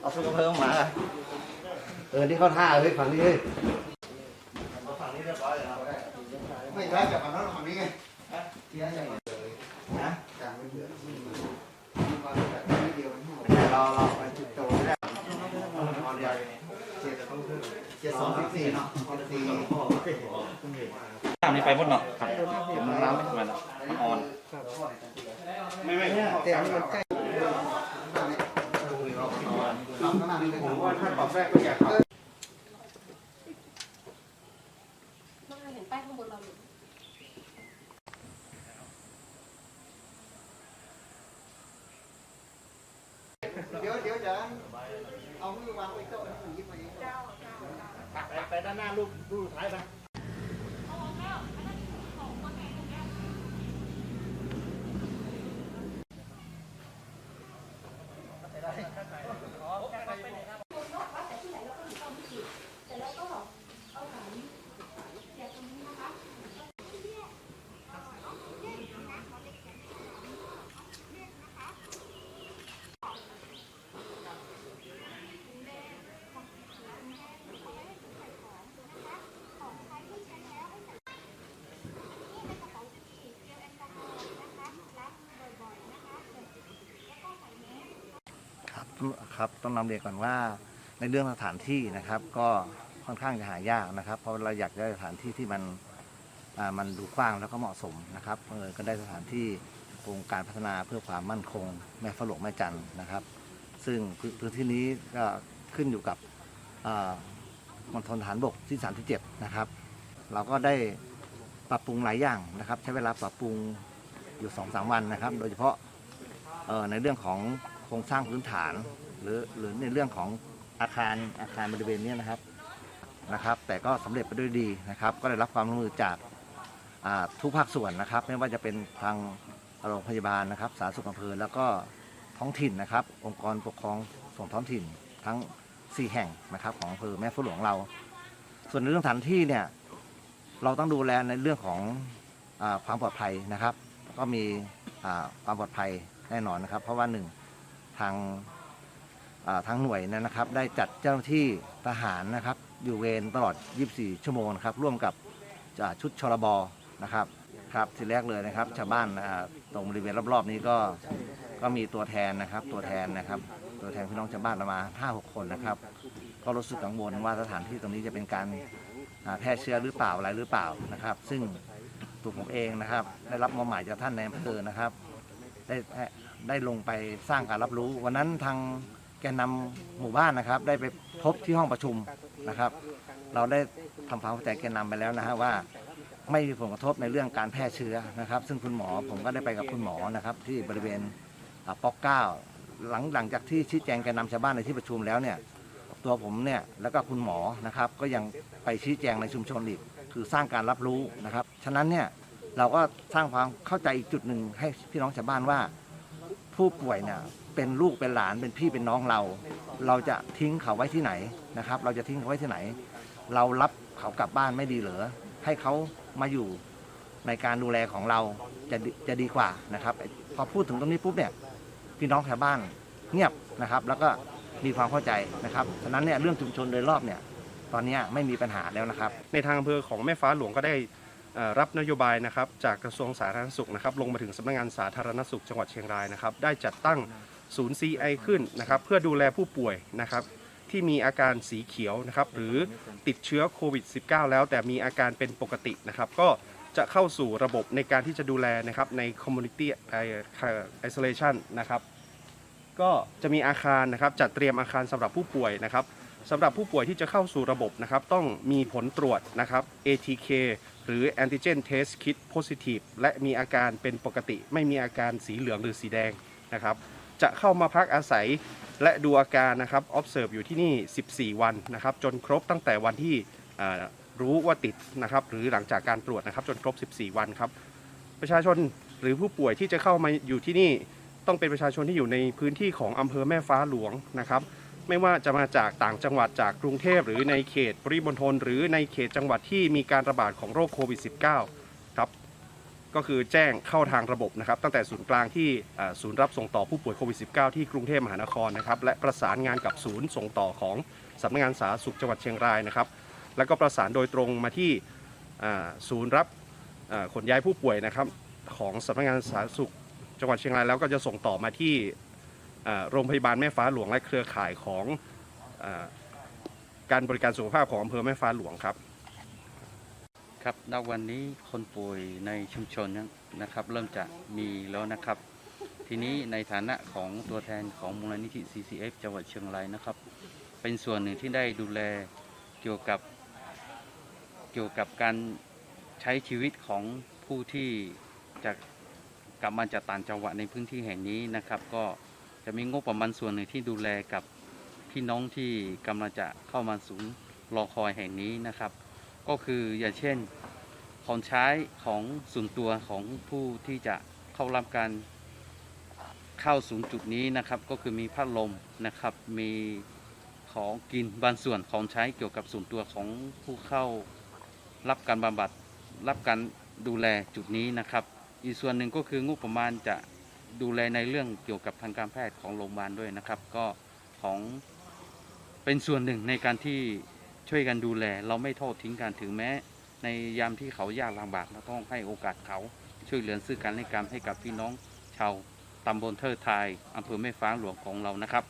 เอาสุกเพิ่มมาเออที่เขาท่าเฮ้ยฝั่งนี้เลยไม่ใช่กับมันแล้วฝั่งนี้ไงที่ให้ใหญ่เลยนะกลางไม่เหลือมีความแบบนี้เดียไมันห้า เราเรอ เจ็ดสองสิบสี่เนาะสี่น้ำนี่ไปหมดเนาะครับมันน้ำไม่เหมือนอ่อน ไม่ไม่แต่มันใกล้ผมว่าถ้าปรับแรกก็อยากน้องเห็นป้ายข้างบนเราอยู่เดี๋ยวเดี๋ยวจะเอามือวางไว้โต๊ะ ไปด้านหน้ารูปรูปท้ายไปไปได้ ครับต้องนำเรียนก่อนว่าในเรื่องสถานที่นะครับ ก็ค่อนข้างจะหายากนะครับ เพราะเราอยากได้สถานที่ที่มันมันดูกว้างแล้วก็เหมาะสมนะครับเออก็ได้สถานที่โครงการพัฒนาเพื่อความมั่นคง แม่ฝรั่งแม่จันนะครับ ซึ่งพื้นที่นี้ก็ขึ้นอยู่กับมณฑลฐานบกที่ 37 นะครับ เราก็ได้ปรับปรุงหลายอย่างนะครับ ใช้เวลาปรับปรุงอยู่2อสวันนะครับ โดยเฉพาะในเรื่องของ รงสร้างพื้นฐาน หรือหรือในเรื่องของอาคารอาคารบริเวณนี้นะครับนะครับ แต่ก็สำเร็จไปด้วยดีนะครับ ก็ได้รับความร่วมมือจากาทุกภาคส่วนนะครับ ไม่ว่าจะเป็นทางโรงพยาบาลนะครับ สาธารณสุขอำเภอแล้วก็ท้องถิ่นนะครับ องค์กรปกครองส่วนท้องถิ่นทั้ง 4 แห่งนะครับของอำเภอแม่ฝนหลวงเรา ส่วนในเรื่องสถานที่เนี่ยเราต้องดูแลในเรื่องของอความปลอดภัยนะครับ ก็มีความปลอดภัยแน่นอนนะครับ เพราะว่าหนึ่ง ทางทางหน่วยนยนะครับ ได้จัดเจ้าหน้าที่ทหารนะครับ อยู่เวรตลอด 24 ชั่วโมงนะครับร่วมกับชุดชรบนะครับครับทีแรกเลยนะครับชาวบ้านตรงบริเวณรอบๆ นี้ก็ก็มีตัวแทนนะครับ ตัวแทนนะครับ ตัวแทนพี่น้องชาวบ้านประมาณ5-6 คนนะครับ ก็รู้สึกกังวลว่าสถานที่ตรงนี้จะเป็นการแพร่เชื้อหรือเปล่าอะไรหรือเปล่านะครับ ซึ่งตัวผมเองนะครับ ได้รับมอบหมายจากท่านในอำเภอนะครับ ได้ ได้ลงไปสร้างการรับรู้ วันนั้นทางแกนนำหมู่บ้านนะครับ ได้ไปพบที่ห้องประชุมนะครับ เราได้ทำความเข้าใจแกนนำไปแล้วนะฮะว่า ไม่มีผลกระทบในเรื่องการแพร่เชื้อนะครับ ซึ่งคุณหมอผมก็ได้ไปกับคุณหมอนะครับที่บริเวณป๊อกเก้าหลังหลังจากที่ชี้แจงแกนนำชาวบ้านในที่ประชุมแล้วเนี่ยตัวผมเนี่ยแล้วก็คุณหมอนะครับ ก็ยังไปชี้แจงในชุมชนอีกคือสร้างการรับรู้นะครับ ฉะนั้นเนี่ยเราก็สร้างความเข้าใจอีกจุดหนึ่งให้พี่น้องชาวบ้านว่า ผู้ป่วยเนี่ยเป็นลูกเป็นหลานเป็นพี่เป็นน้องเรา เราจะทิ้งเขาไว้ที่ไหนนะครับ เราจะทิ้งเขาไว้ที่ไหน เรารับเขากลับบ้านไม่ดีเหรอให้เขามาอยู่ในการดูแลของเราจะจะดีกว่านะครับพอพูดถึงตรงนี้ปุ๊บเนี่ยพี่น้องชาวบ้านเงียบนะครับ แล้วก็มีความเข้าใจนะครับฉะนั้นเนี่ยเรื่องชุมชนโดยรอบเนี่ยตอนนี้ไม่มีปัญหาแล้วนะครับ ในทางอำเภอของแม่ฟ้าหลวงก็ได้ รับนโยบายนะครับจากกระทรวงสาธารณสุขนะครับลงมาถึงสำนักงานสาธารณสุขจังหวัดเชียงรายนะครับได้จัดตั้งศูนย์ CI ขึ้นนะครับเพื่อดูแลผู้ป่วยนะครับที่มีอาการสีเขียวนะครับหรือติดเชื้อโควิด -19 แล้วแต่มีอาการเป็นปกตินะครับก็จะเข้าสู่ระบบในการที่จะดูแลนะครับใน community isolation นะครับก็จะมีอาคารนะครับจัดเตรียมอาคารสำหรับผู้ป่วยนะครับ สำหรับผู้ป่วยที่จะเข้าสู่ระบบนะครับต้องมีผลตรวจนะครับ ATK หรือ antigen test kit positive และมีอาการเป็นปกติ ไม่มีอาการสีเหลืองหรือสีแดงนะครับจะเข้ามาพักอาศัยและดูอาการนะครับ observe อยู่ที่นี่ 14 วันนะครับ จนครบตั้งแต่วันที่รู้ว่าติดนะครับ หรือหลังจากการตรวจนะครับ จนครบ 14 วันครับ ประชาชนหรือผู้ป่วยที่จะเข้ามาอยู่ที่นี่ ต้องเป็นประชาชนที่อยู่ในพื้นที่ของอำเภอแม่ฟ้าหลวงนะครับ ไม่ว่าจะมาจากต่างจังหวัดจากกรุงเทพหรือในเขตปริมณฑลหรือในเขตจังหวัดที่มีการระบาดของโรคโควิด -19 ครับก็คือแจ้งเข้าทางระบบนะครับ ตั้งแต่ศูนย์กลางที่ศูนย์รับส่งต่อผู้ป่วยโควิด -19 ที่กรุงเทพมหานครนะครับ และประสานงานกับศูนย์ส่งต่อของสำนักงานสาธารณสุขจังหวัดเชียงรายนะครับ แล้วก็ประสานโดยตรงมาที่ศูนย์รับขนย้ายผู้ป่วยนะครับของสำนักงานสาธารณสุขจังหวัดเชียงรายแล้วก็จะส่งต่อมาที่ โรงพยาบาลแม่ฟ้าหลวงและเครือข่ายของอการบริการสุขภาพของอำเภอแม่ฟ้าหลวงครับครับณวันนี้คนป่วยในชุมชนนั้นนะครับเริ่มจะมีแล้วนะครับ ทีนี้ในฐานะของตัวแทนของมูลนิธิ CCF จังหวัดเชียงรายนะครับ เป็นส่วนหนึ่งที่ได้ดูแลเกี่ยวกับเกี่ยวกับการใช้ชีวิตของผู้ที่จะกลับมาจากต่างจังหวัดในพื้นที่แห่งนี้นะครับ ก็ จะมีงบประมาณส่วนหนึ่งที่ดูแลกับพี่น้องที่กำลังจะเข้ามาศูนย์รอคอยแห่งนี้นะครับ ก็คืออย่างเช่นของใช้ของส่วนตัวของผู้ที่จะเข้ารับการเข้าศูนย์จุดนี้นะครับ ก็คือมีพัดลมนะครับ มีของกินบางส่วนของใช้เกี่ยวกับส่วนตัวของผู้เข้ารับการบำบัดรับการดูแลจุดนี้นะครับ อีกส่วนหนึ่งก็คืองบประมาณจะ ดูแลในเรื่องเกี่ยวกับทางการแพทย์ของโรงพยาบาลด้วยนะครับ ก็ของเป็นส่วนหนึ่งในการที่ช่วยกันดูแล เราไม่ทอดทิ้งกันถึงแม้ ในยามที่เขายากลำบากเราต้องให้โอกาสเขาช่วยเหลือซื้อกันและการให้กับพี่น้องชาวตำบลเทิดไทยอำเภอแม่ฟ้าหลวงของเรานะครับ